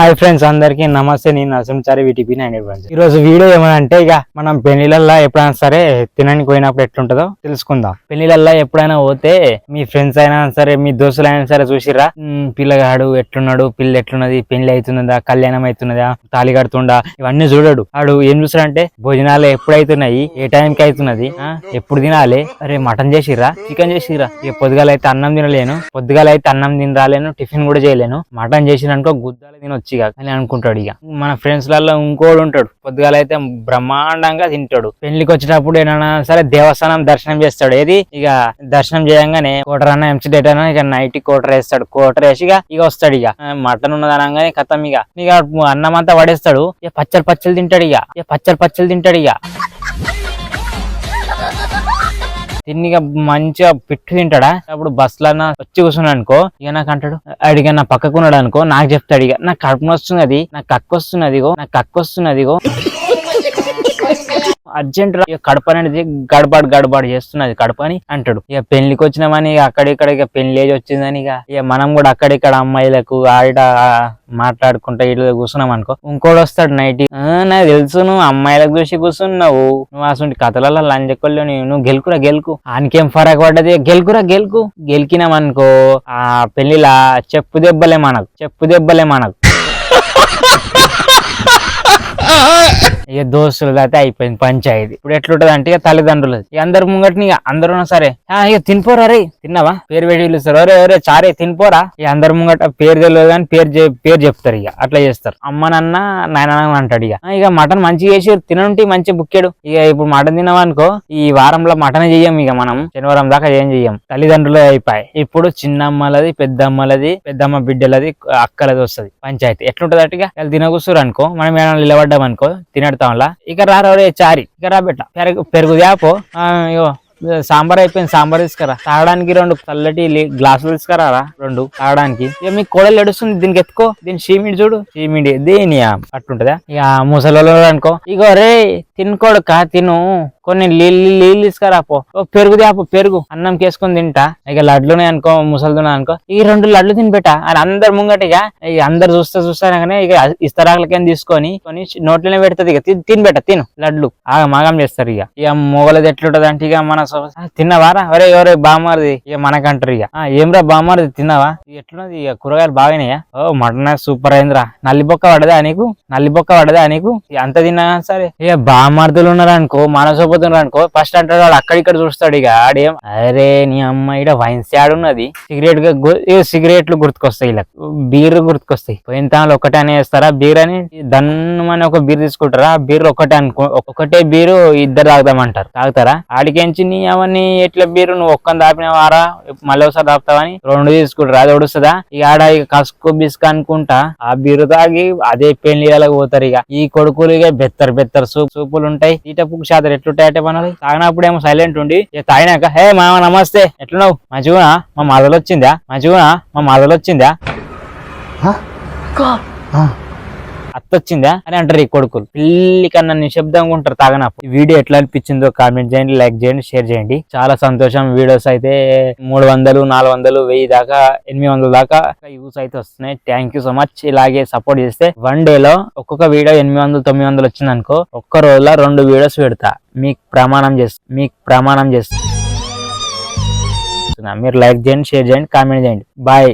Hi friends అందరికి నమస్తే. నేను అసంచారి వీటిపి నైన్ ఈ రోజు వీడియో ఏమంటే ఇక మనం పెళ్ళిళ్ళల్లో ఎప్పుడైనా సరే తినడానికి పోయినప్పుడు ఎట్లుంటుందో తెలుసుకుందాం. పెళ్ళిళ్ళల్లో ఎప్పుడైనా పోతే మీ ఫ్రెండ్స్ అయినా సరే మీ దోస్తులు అయినా సరే చూసిరా పిల్లగాడు ఎట్లున్నాడు? పిల్ల ఎట్లున్నది? పెళ్ళి అవుతున్నదా? కళ్యాణం అవుతున్నదా? తాళి కడుతుండా? ఇవన్నీ చూడడు. ఆడు ఏం చూసాడంటే భోజనాలు ఎప్పుడైతున్నాయి? ఏ టైంకి అవుతున్నది? ఆ, ఎప్పుడు తినాలి? అరే మటన్ చేసిర్రా? చికెన్ చేసిర్రా? ఇక పొద్దుగాల అయితే అన్నం తినలేను. పొద్దుగాల అయితే అన్నం తినరాలేను. టిఫిన్ కూడా చేయలేను. మటన్ చేసిననుకో గుద్దాలు తినొచ్చు. ఇక అని అనుకుంటాడు ఇక. మన ఫ్రెండ్స్లలో ఇంకోడు ఉంటాడు. పొద్దుగాల అయితే బ్రహ్మాండంగా తింటాడు. పెళ్ళికి వచ్చినప్పుడు ఏమైనా సరే దేవస్థానం దర్శనం చేస్తాడు. ఏది? ఇక దర్శనం చేయంగానే కోటర్ అన్న ఎంచి డేట్ అన్న ఇక నైట్ కోటర్ వేస్తాడు. కోటర్ వేసి ఇక ఇక వస్తాడు ఇక. మటన్ ఉన్నది అనగానే కథం ఇక. ఇక అన్నం అంతా పడేస్తాడు ఇక పచ్చడి పచ్చలు తింటాడు ఇక. ఇక పచ్చడి పచ్చలు తింటాడు ఇక. తిన్నిగా మంచిగా పిట్టు తింటాడా? అప్పుడు బస్సులన్నా వచ్చి కూర్చున్నాడు అనుకో ఇక నాకు అంటాడు అడిగా నా పక్కకున్నాడు అనుకో నాకు చెప్తాడు ఇక నాకు కడుపు వస్తున్నది నాకు కక్కు వస్తున్నది నాకు కక్కు వస్తున్నది అర్జెంట్ ఇక కడప అనేది గడబడి గడబడి చేస్తున్నది కడప అని అంటాడు. ఇక పెళ్ళికి వచ్చినామని ఇక అక్కడిక్కడ ఇక పెళ్ళి ఏజ్ వచ్చిందని ఇక ఇక మనం కూడా అక్కడిక్కడ అమ్మాయిలకు ఆడ మాట్లాడుకుంటా ఇట్లా కూర్చున్నాం అనుకో. ఇంకోటి వస్తాడు నైట్. నాకు తెలుసు నువ్వు అమ్మాయిలకు చూసి కూర్చున్నావు. నువ్వు అసలు కథలలో లంజకొల్లు నువ్వు గెలుకురా గెలుకు. ఆనికేం ఫరక్ పడ్డది? గెలుకురా గెలుకు. గెలికినాం అనుకో ఆ పెళ్ళిలా చెప్పు దెబ్బలే మనకు చెప్పు దెబ్బలే మనకు. ఇక దోస్తులు అయితే అయిపోయింది పంచాయతీ. ఇప్పుడు ఎట్లుంటది అంటే ఇక తల్లిదండ్రులు. అందరు ముంగటిని ఇక అందరూ సరే ఇక తినిపోరా రే తిన్నావా? పేరు పెట్టి పిలుస్తారు. ఒరే ఒరే చారే తినిపోరా? ఇక అందరు ముంగట పేరు తెలియదు కానీ పేరు పేరు చెప్తారు ఇక. అట్లా చేస్తారు. అమ్మ నాన్న నాయన అంటాడు ఇక. ఇక మటన్ మంచిగా చేసి తినంటే మంచి బుక్కెడు. ఇక ఇప్పుడు మటన్ తినవనుకో ఈ వారంలో మటన్ చెయ్యం ఇక మనం. శనివారం దాకా ఏం చెయ్యం. తల్లిదండ్రులు అయిపోయి ఇప్పుడు చిన్నమ్మలది పెద్దమ్మలది పెద్దమ్మ బిడ్డలది అక్కలది వస్తుంది. పంచాయతీ. ఎట్లుంటది అట్టుగా వాళ్ళు తినకూస్తారు అనుకో మనం ఏమైనా నిలబడ్డాం అనుకో తినడతాంలా ఇక రారే చారి. ఇక రా పెరుగు పెరుగు దాపో ఇగో సాంబార్ అయిపోయింది సాంబార్ తీసుకురా. తాగడానికి రెండు చల్లటి గ్లాసులు తీసుకురా రెండు తాగడానికి. ఇక మీకు కోడలు ఎడుస్తుంది దీనికి ఎత్తుకో. దీని షీమిడి చూడు. షీమిడి దేని అట్టుంటదా? ఇక ముసలి అనుకో ఇగో రే తినుకోడుక తిను. కొన్ని నీళ్ళు నీళ్ళు తీసుకురా పో. ఓ పెరుగు తేపో పెరుగు. అన్నం కేసుకొని తింటా. ఇక లడ్లునే అనుకో ముసలిదునే అనుకో. ఈ రెండు లడ్లు తినిపెట్ట. అని అందరు ముంగట ఇక అందరు చూస్తా చూస్తానగానే ఇక ఇస్తరాకులకేం తీసుకొని కొని నోట్లోనే పెడుతుంది ఇక. తిని తినిపెట్ట తిను లడ్లు. ఆగ మాగం చేస్తారు ఇక. ఇక మొగలది ఎట్లుంటది అంటే ఇక మన సో- ఒరే ఎవరే బామారది ఇక మనకంటారు ఇక. "ఆ, ఏమ్రా బామారది తిన్నావా? ఎట్లున్నది? ఇక కూరగాయలు బాగానేయా ఓ మటన్ సూపర్ అయిందిరా. నల్లి బొక్క పడదా నీకు? నల్లి బొక్క పడదా నీకు? అంత తిన్నా సరే. ఇక బామార్దులు ఉన్నారు అనుకో మనసోపోతున్నారు అనుకో ఫస్ట్ అంటాడు వాడు అక్కడిక్కడ చూస్తాడు ఇక ఆడేం అరే నీ అమ్మ ఇడ వైన్స్ ఉన్నది. సిగరెట్ సిగరెట్లు గుర్తుకొస్తాయి ఇలా. బీర్ గుర్తుకొస్తాయి. పోయిన తాను ఒకటే అనేస్తారా బీర్ అని? దన్నమని ఒక బీర్ తీసుకుంటారా? ఆ బీర్ ఒకటే అనుకో ఒకటే బీరు ఇద్దరు తాగుదామంటారు తాగుతారా? ఆడికించి నీ అవన్నీ ఎట్లా బీరు? నువ్వు ఒక్కని దాపినవారా మళ్ళీ ఒకసారి తాపుతావని రెండు తీసుకుంటారు. అది ఒడుస్తుందా? ఇక ఆడ ఇక కసుకు బిస్క అనుకుంటా. ఆ బీరు తాగి అదే పెళ్ళి పోతారు ఇక. ఈ కొడుకులు ఇక బెత్తర్ బెత్తర్ సూప్ సూపులు ఉంటాయి తీటపుకు శాతం ఎట్లుంటాయటే మనది? తాగినప్పుడు ఏమో సైలెంట్ ఉండి తాగినాక హే మామ నమస్తే ఎట్లున్నావు? మంచిగా మా మదలు వచ్చిందా మంచిగా మా మదలు వచ్చిందా వచ్చిందా అని అంటారు ఈ కొడుకులు. పిల్లి కన్నా నిశ్శబ్దంగా ఉంటారు తాగనప్పుడు. ఈ వీడియో ఎట్లా అనిపించిందో కామెంట్ చేయండి లైక్ చేయండి షేర్ చేయండి. చాలా సంతోషం వీడియోస్ అయితే మూడు వందలు నాలుగు వందలు వెయ్యి దాకా ఎనిమిది వందల దాకా యూస్ అయితే వస్తున్నాయి. థ్యాంక్ యూ సో మచ్ ఇలాగే సపోర్ట్ చేస్తే వన్ డే లో ఒక్కొక్క వీడియో ఎనిమిది వందలు తొమ్మిది వందలు వచ్చింది అనుకో ఒక్క రోజులో రెండు వీడియోస్ పెడతా. మీకు ప్రమాణం చేస్తా. మీకు ప్రమాణం చేస్తా. మీరు లైక్ చేయండి షేర్ చేయండి కామెంట్ చేయండి. బాయ్